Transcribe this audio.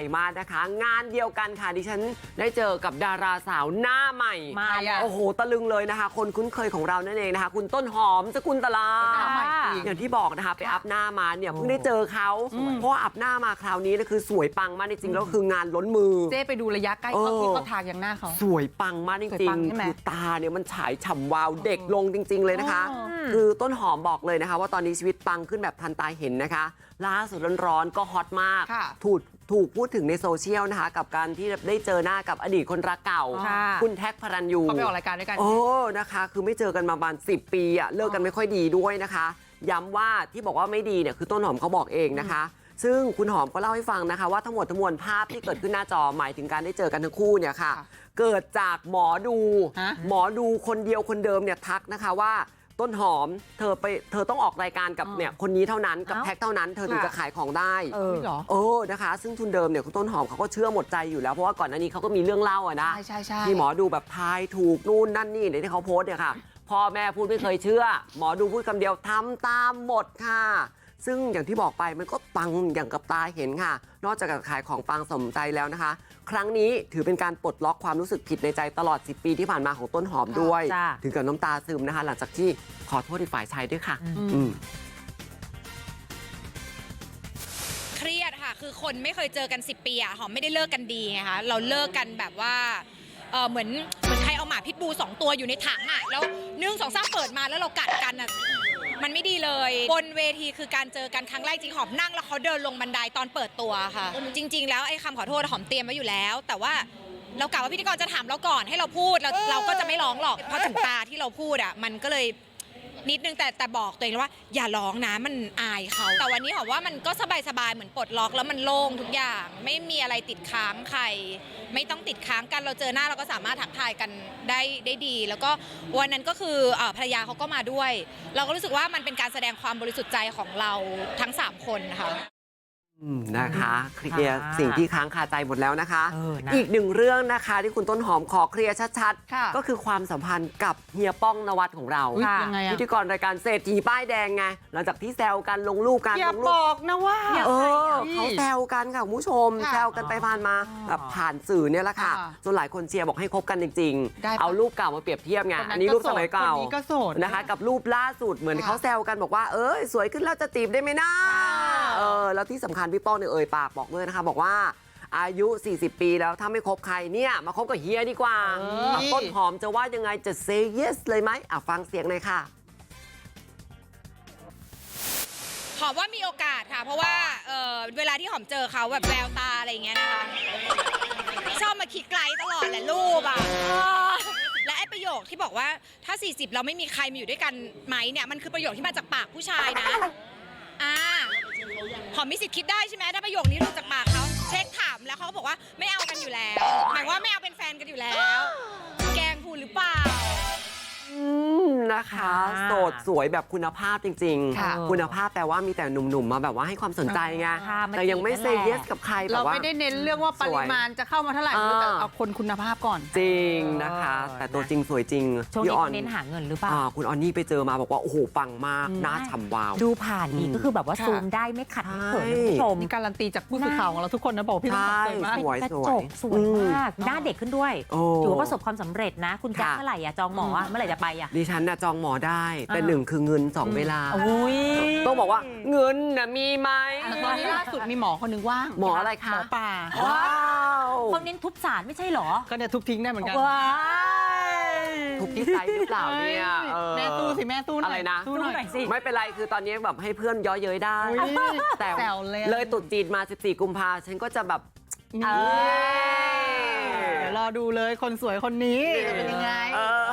ใหญ่มากนะคะ งานเดียวกันค่ะดิฉันได้เจอกับดาราสาวหน้าใหม่มาอะโอ้โหตะลึงเลยนะคะ คนคุ้นเคยของเรานั่นเองนะคะ คุณต้นหอมสกุลตลาหน้าใหม่จริงอย่างที่บอกนะคะ ไปอัพหน้ามาเนี่ยเพิ่งได้เจอเขาเพราะว่าอัพหน้ามาคราวนี้นะคือสวยปังมากจริงๆแล้วคืองานล้นมือเจ๊ไปดูระยะใกล้เออเขาที่เขาทางอย่างหน้าเขาสวยปังมากจสวยริปังงใช่ไหมๆคือตาเนี่ยมันฉายฉ่ำวาวเด็กลงจริง ๆ เลยนะคะอ๋อคือต้นหอมบอกเลยนะคะ ว่าตอนนี้ชีวิตปังขึ้นแบบทันตาเห็นนะคะล่าสุดร้อนๆก็ฮอตมากค่ะถูก ถูกพูดถึงในโซเชียลนะคะ กับการที่ได้เจอหน้ากับอดีตคนรักเก่า ค่ะ คุณแท็กพระรันยูเขาไปออกรายการด้วยกัน โอ้นะคะ คือไม่เจอกันมาประมาณ10 ปีอะเลิกกันไม่ค่อยดีด้วยนะคะ ย้ำว่าที่บอกว่าไม่ดีเนี่ยคือต้นหอมเขาบอกเองนะคะ ซึ่งคุณหอมก็เล่าให้ฟังนะคะ ว่าทั้งหมดทั้งมวลภาพที่เกิดขึ้นหน้าจอหมายถึงการได้เจอกันทั้งคู่เนี่ยค่ะ ค่ะเกิดจากหมอดู ฮะ หมอดูคนเดียวคนเดิมเนี่ยทักนะคะว่า ต้นหอม เธอไปเธอต้องออกรายการกับอ๋อเนี่ยคนนี้เท่านั้นกับเอ้าแท็กเท่านั้นเธอถึงค่ะจะขายของได้เออนี่เหรอโอ้นะคะ ซึ่งทุนเดิมเนี่ยคุณต้นหอมเขาก็เชื่อหมดใจอยู่แล้วเพราะว่าก่อนหน้านี้เขาก็มีเรื่องเล่าอะนะใช่ใช่ใช่ที่หมอดูแบบทายถูกนู่นนั่นนี่ในที่เขาโพสต์เนี่ยค่ะพ่อแม่พูดไม่เคยเชื่อ หมอดูพูดคำเดียวทำตามหมดค่ะ ซึ่งอย่างที่บอกไปมันก็ปังอย่างกับตาเห็นค่ะ นอกจากจะขายของปังสมใจแล้วนะคะ ครั้งนี้ถือเป็นการปลดล็อกความรู้สึกผิดในใจตลอด 10 ปีที่ผ่านมาของต้นหอมด้วยจ้ะถึงกับน้ำตาซึมนะคะ หลังจากที่ขอโทษอีกฝ่ายชายด้วยค่ะอืมอืมเครียดค่ะคือคนไม่เคยเจอกัน 10 ปีอะหอมไม่ได้เลิกกันดีไงคะเราเลิกกันแบบว่าเออเหมือนเหมือนใครเอาหมาพิษบูสองตัวอยู่ในถังอะแล้วหนึ่งสองสามเปิดมาแล้วเรากัดกันอะ มันไม่ดีเลย บนเวทีคือการเจอกันครั้งแรกจริงหอมนั่งแล้วเขาเดินลงบันไดตอนเปิดตัวค่ะ จริง ๆ แล้วไอ้คำขอโทษหอมเตรียมไว้อยู่แล้ว แต่ว่าเรากะว่าพิธีกรจะถามเราก่อนให้เราพูดเราเราก็จะไม่ร้องหรอกเพราะถึงตาที่เราพูดอะมันก็เลย นิดนึงแต่แต่บอกตัวเองแล้วว่า อย่าร้องนะมันอายเขา แต่วันนี้หอมว่ามันก็สบายๆเหมือนปลดล็อกแล้วมันโล่งทุกอย่าง ไม่มีอะไรติดค้างใคร ไม่ต้องติดค้างกันเราเจอหน้าเราก็สามารถทักทายกันได้ได้ดี แล้วก็วันนั้นก็คือเอ่อภรรยาเขาก็มาด้วย เราก็รู้สึกว่ามันเป็นการแสดงความบริสุทธิ์ใจของเราทั้ง 3 คนค่ะ อืมนะคะเคลียร์สิ่งที่ค้างคาใจหมดแล้วนะคะเออนะอีกหนึ่งเรื่องนะคะที่คุณต้นหอมขอเคลียร์ชัดค่ะๆก็คือความสัมพันธ์กับเฮียป้องนวัดของเราอุ๊ยค่ะยังไงพิอะธีกรรายการเศรษฐีป้ายแดงไงหลังจากที่แซวกันลงรูปกันอย่าลงรูบปอกนะว่า เออพี่เขาแซวกันค่ะคุณผู้ชมค่ะแซวกันไปผ่านมาอ๋อแบบผ่านสื่อเนี่ยแหละค่ะอ่าจนหลายคนเชียร์บอกให้คบกันจริงได้ปะๆเอารูปเก่ามาเปรียบเทียบไงคนนั้นอันนี้รูปสมัยเก่า คนนี้ก็โสด นะคะกับรูปล่าสุดเหมือนค่ะเขาแซวกันบอกว่าเอ้ยสวยขึ้นแล้วจะจีบได้ไหมนะอ่า เออแล้วที่สำคัญพี่ป้องเนี่ยเอ่ยปากบอกเลยนะคะบอกว่าอายุ 40 ปีแล้วถ้าไม่คบใครเนี่ยมาคบกับเฮียดีกว่าเออต้นหอมจะว่ายังไงจะ say yes เลยไหมอะฟังเสียงหน่อยค่ะหอมว่ามีโอกาสค่ะ เพราะว่าเอ่อเวลาที่หอมเจอเขาแบบแววตาอะไรอย่างเงี้ยนะคะ ชอบมาคิดไกลตลอดแหละรูปอะและไอ้ประโยคที่บอกว่าถ้า 40 เราไม่มีใครมาอยู่ด้วยกันไหมเนี่ยมันคือประโยคที่มาจากปากผู้ชายนะอ่า หอมมีสิทธิ์คิดได้ใช่ไหมถ้าประโยคนี้หลุดจากปากเขาเช็คถามแล้วเขาก็บอกว่าไม่เอากันอยู่แล้ว หมายว่าไม่เอาเป็นแฟนกันอยู่แล้ว แกล้งพูดหรือเปล่า อืม นะคะค่ะโสดสวยแบบคุณภาพจริงค่ะๆคุณภาพแปลว่ามีแต่หนุ่มๆมาแบบว่าให้ความสนใจไงค่ะมาแต่ยังไม่จีบเซนั่นแหละเยสกับใครแบเราบว่าไม่ได้เน้นเรื่องว่าปริมาณจะเข้ามาเท่าไหร่อ่าแต่เอาคนคุณภาพก่อน จริงนะคะเออแต่ตัวจริงสวยจริงช่วงพี่นี้ออนเน้นหาเงินหรือเปล่าอ่าคุณออนนี่ไปเจอมาบอกว่าโอ้โหปังมากอืมหน้าฉ่ำวาว ดูผ่านดีอืมก็คือแบบว่าค่ะซูมได้ไม่ขัดไม่เขินใช่คุณผู้ชมมีการันตีจากผู้สื่อข่าวของเราทุกคนนะบอกพี่ต้องใช่สวยมากสวยกระสวยจกสวยมากอืมหน้าเด็กขึ้นด้วยโอ้ถือว่าประสบความสำเร็จนะ คุณแจ็คค่ะเมื่อไหร่อะจองหมออะเมื่อไหร่จะไปอะดิฉันน่ะจองหมอได้ แต่อ่าหนึ่งคือเงินสองอืมเวลาโอ้ยต้องบอกว่าเงินน่ะมีไหมแต่ตอนนี้ล่าสุดมีหมอคนหนึงว่างหมออะไรคะหมอป่าว้าวเขาเน้นทุบสารไม่ใช่เหรอ ก็เนี่ยทุบทิ้งได้เหมือนกันว้ายทุกที่ไซส์หรือเปล่าเนี่ยเออ แม่สู้สิแม่สู้หน่อยอะไรนะสู้หน่อยสิ ไม่เป็นไรคือตอนนี้แบบให้เพื่อนเย้อเย้ยได้ อุ๊ยแต่แซวเลยเลยตรุดจีนมา 14 กุมภาฉันก็จะแบบ นี่เออเดี๋ยวรอดูเลยคนสวยคนนี้จะเป็นยังไง เออ